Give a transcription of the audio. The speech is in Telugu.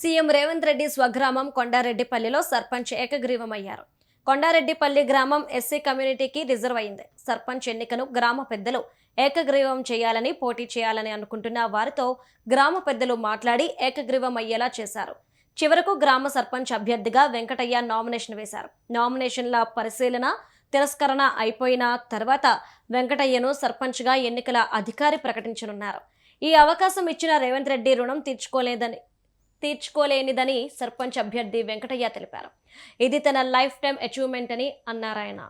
సీఎం రేవంత్ రెడ్డి స్వగ్రామం కొండారెడ్డిపల్లిలో సర్పంచ్ ఏకగ్రీవమయ్యారు. కొండారెడ్డిపల్లి గ్రామం ఎస్సీ కమ్యూనిటీకి రిజర్వ్ అయింది. సర్పంచ్ ఎన్నికను గ్రామ పెద్దలు ఏకగ్రీవం చేయాలని పోటీ చేయాలని అనుకుంటున్న వారితో గ్రామ పెద్దలు మాట్లాడి ఏకగ్రీవం అయ్యేలా చేశారు. చివరకు గ్రామ సర్పంచ్ అభ్యర్థిగా వెంకటయ్య నామినేషన్ వేశారు. నామినేషన్ల పరిశీలన తిరస్కరణ అయిపోయిన తర్వాత వెంకటయ్యను సర్పంచ్గా ఎన్నికల అధికారి ప్రకటించనున్నారు. ఈ అవకాశం ఇచ్చిన రేవంత్ రెడ్డి రుణం తీర్చుకోలేదని తీర్చుకోలేనిదని సర్పంచ్ అభ్యర్థి వెంకటయ్య తెలిపారు. ఇది తన లైఫ్ టైం అచీవ్మెంట్ అని అన్నారాయన.